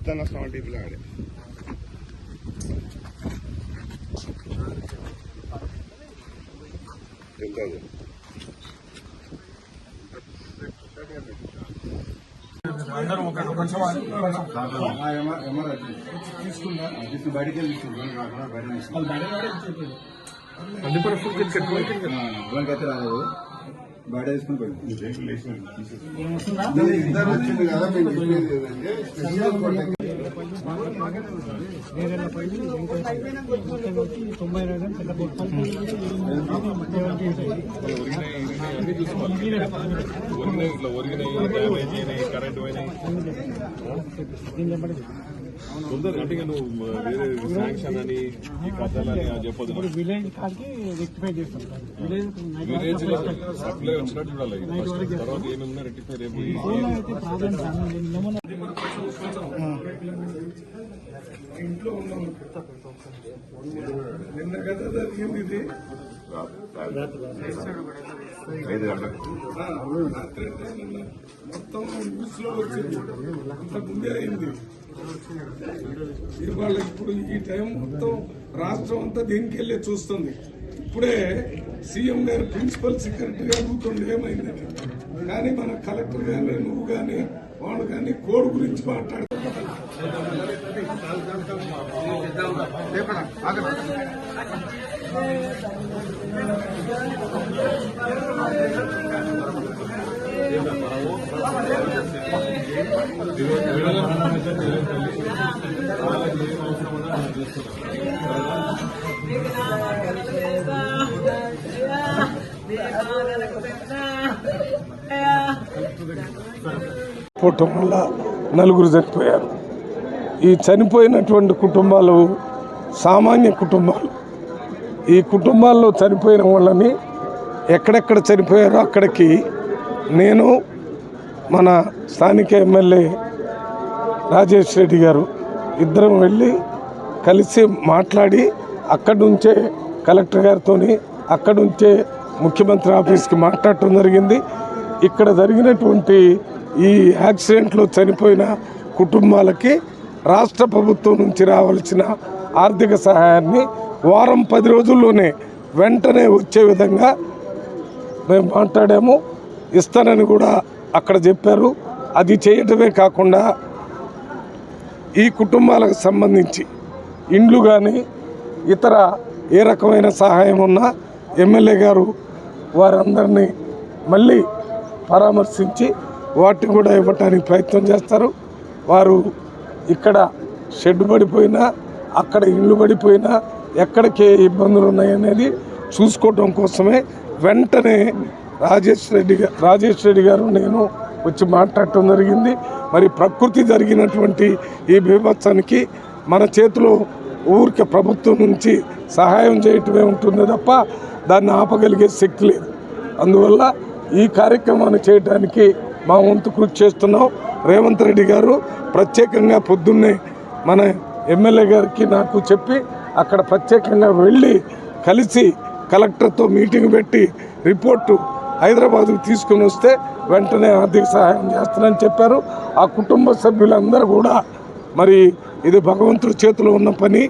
తన స్టార్ట్ ఇప్పుడు ఆడే ఎంత అది? తీసుకుని బయటకి వెళ్ళి తీసుకుంటాం బయట తీసుకుంటాం అయితే రాలేదు. బయట తీసుకుని పోయింది ఒరిగినాయి కరెంట్ పోయినాయి విలేజ్ కాడికి రెక్టిఫై చేస్తాం. విలేజ్ విలేజ్ సప్లై ఇంట్లో ఉన్నాం. నిన్న కదా జరిగింది ఇది. ఐదు గంటలకు మొత్తం న్యూస్లో వచ్చింది. అంత ముందే అయింది. ఇవాళ ఇప్పుడు ఈ టైం మొత్తం రాష్ట్రం అంతా దీనికి వెళ్ళే చూస్తుంది. ఇప్పుడే సీఎం గారు ప్రిన్సిపల్ సెక్రటరీ అడుగుతుండే ఏమైందని కానీ మన కలెక్టర్ గాని నువ్వు కానీ వాడు కానీ కోడ్ గురించి మాట్లాడు పుట్టం వల్ల నలుగురు చనిపోయారు. ఈ చనిపోయినటువంటి కుటుంబాలు సామాన్య కుటుంబాలు. ఈ కుటుంబాల్లో చనిపోయిన వాళ్ళని ఎక్కడెక్కడ చనిపోయారో అక్కడికి నేను మన స్థానిక ఎమ్మెల్యే రాజేష్ రెడ్డి గారు ఇద్దరం వెళ్ళి కలిసి మాట్లాడి అక్కడి నుంచే కలెక్టర్ గారితో అక్కడి నుంచే ముఖ్యమంత్రి ఆఫీస్కి మాట్లాడటం జరిగింది. ఇక్కడ జరిగినటువంటి ఈ యాక్సిడెంట్లో చనిపోయిన కుటుంబాలకి రాష్ట్ర ప్రభుత్వం నుంచి రావాల్సిన ఆర్థిక సహాయాన్ని వారం పది రోజుల్లోనే వెంటనే వచ్చే విధంగా మేము మాట్లాడాము. ఇస్తానని కూడా అక్కడ చెప్పారు. అది చేయటమే కాకుండా ఈ కుటుంబాలకు సంబంధించి ఇండ్లు కానీ ఇతర ఏ రకమైన సహాయం ఉన్నా ఎమ్మెల్యే గారు వారందరినీ మళ్ళీ పరామర్శించి వాటిని కూడా ఇవ్వటానికి ప్రయత్నం చేస్తారు. వారు ఇక్కడ షెడ్ పడిపోయినా అక్కడ ఇల్లు పడిపోయినా ఎక్కడికి ఇబ్బందులు ఉన్నాయనేది చూసుకోవటం కోసమే వెంటనే రాజేష్ రెడ్డి రాజేష్ రెడ్డి గారు నేను వచ్చి మాట్లాడటం జరిగింది. మరి ప్రకృతి జరిగినటువంటి ఈ బీభత్సానికి మన చేతిలో ఊరికి ప్రభుత్వం నుంచి సహాయం చేయటమే ఉంటుంది తప్ప దాన్ని ఆపగలిగే శక్తి లేదు. అందువల్ల ఈ కార్యక్రమాన్ని చేయడానికి మా వంతు కృషి చేస్తున్నాం. రేవంత్ రెడ్డి గారు ప్రత్యేకంగా పొద్దున్నే మన ఎమ్మెల్యే గారికి నాకు చెప్పి అక్కడ ప్రత్యేకంగా వెళ్ళి కలిసి కలెక్టర్తో మీటింగ్ పెట్టి రిపోర్టు హైదరాబాద్కు తీసుకుని వస్తే వెంటనే ఆర్థిక సహాయం చేస్తానని చెప్పారు. ఆ కుటుంబ సభ్యులందరూ కూడా మరి ఇది భగవంతుడి చేతిలో ఉన్న పని.